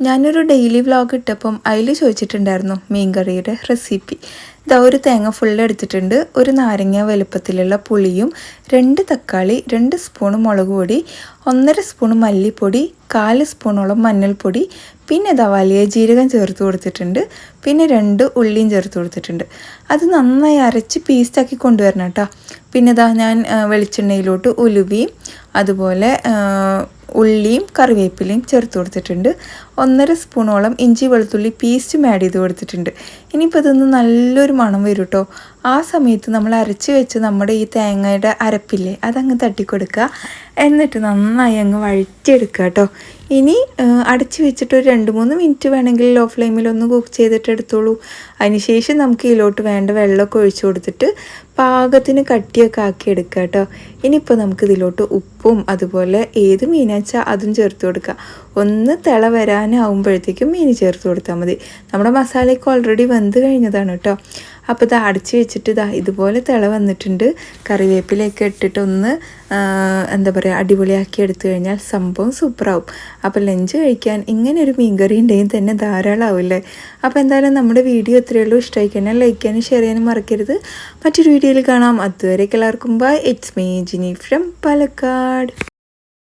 ഞാനൊരു daily vlog ഇട്ടപ്പം അതിൽ ചോദിച്ചിട്ടുണ്ടായിരുന്നു മീൻ കറിയുടെ റെസിപ്പി ഇതാ ഒരു തേങ്ങ ഫുള്ള് എടുത്തിട്ടുണ്ട്. ഒരു നാരങ്ങ വലുപ്പത്തിലുള്ള പുളിയും രണ്ട് തക്കാളി രണ്ട് സ്പൂൺ മുളക് പൊടി ഒന്നര സ്പൂൺ മല്ലിപ്പൊടി കാൽ സ്പൂണോളം മഞ്ഞൾപ്പൊടി പിന്നെ ഇതാ വലിയ ജീരകം ചേർത്ത് കൊടുത്തിട്ടുണ്ട്. പിന്നെ രണ്ട് ഉള്ളിയും ചേർത്ത് കൊടുത്തിട്ടുണ്ട്. അത് നന്നായി അരച്ച് പീസ്റ്റാക്കി കൊണ്ടുവരണം കേട്ടോ. പിന്നെ ഇതാ ഞാൻ വെളിച്ചെണ്ണയിലോട്ട് ഉലുവിയും അതുപോലെ ഉള്ളിയും കറിവേപ്പിലയും ചേർത്ത് കൊടുത്തിട്ടുണ്ട്. ഒന്നര സ്പൂണോളം ഇഞ്ചി വെളുത്തുള്ളി പേസ്റ്റും ആഡ് ചെയ്ത് കൊടുത്തിട്ടുണ്ട്. ഇനിയിപ്പോൾ ഇതൊന്ന് നല്ലൊരു മണം വരും കേട്ടോ. ആ സമയത്ത് നമ്മൾ അരച്ച് വെച്ച് നമ്മുടെ ഈ തേങ്ങയുടെ അരപ്പില്ലേ അതങ്ങ് തട്ടിക്കൊടുക്കുക. എന്നിട്ട് നന്നായി അങ്ങ് വഴറ്റിയെടുക്കുക കേട്ടോ. ഇനി അടച്ച് വെച്ചിട്ട് ഒരു രണ്ട് മൂന്ന് മിനിറ്റ് വേണമെങ്കിൽ ലോ ഫ്ലെയിമിൽ ഒന്ന് കുക്ക് ചെയ്തിട്ട് എടുത്തോളൂ. അതിനുശേഷം നമുക്ക് ഇതിലോട്ട് വേണ്ട വെള്ളമൊക്കെ ഒഴിച്ചു കൊടുത്തിട്ട് പാകത്തിന് കട്ടിയൊക്കെ ആക്കി എടുക്കുക കേട്ടോ. ഇനിയിപ്പോൾ നമുക്ക് ഇതിലോട്ട് ഉപ്പും അതുപോലെ ഏത് മീനാച്ചാൽ അതും ചേർത്ത് കൊടുക്കുക. ഒന്ന് തിള വരാനാവുമ്പോഴത്തേക്കും മീൻ ചേർത്ത് കൊടുത്താൽ മതി. നമ്മുടെ മസാലയ്ക്ക് ഓൾറെഡി വെന്ത് കഴിഞ്ഞതാണ് കേട്ടോ. അപ്പോൾ ഇത് അടച്ച് വെച്ചിട്ട് ഇതാ ഇതുപോലെ തിള വന്നിട്ടുണ്ട്. കറിവേപ്പിലയൊക്കെ ഇട്ടിട്ട് ഒന്ന് എന്താ പറയുക അടിപൊളിയാക്കി എടുത്തു കഴിഞ്ഞാൽ സംഭവം സൂപ്പറാവും. അപ്പോൾ ലഞ്ച് കഴിക്കാൻ ഇങ്ങനെ ഒരു മീൻകറി ഉണ്ടെങ്കിൽ തന്നെ ധാരാളമാവില്ലേ അപ്പോൾ എന്തായാലും നമ്മുടെ വീഡിയോ എത്രയേ ഉള്ളൂ. ഇഷ്ടമായി കഴിഞ്ഞാൽ ലൈക്ക് ചെയ്യാനും ഷെയർ ചെയ്യാനും മറക്കരുത്. മറ്റൊരു വീഡിയോയിൽ കാണാം. അതുവരേക്ക് എല്ലാവർക്കും bye it's me Jini from Palakkad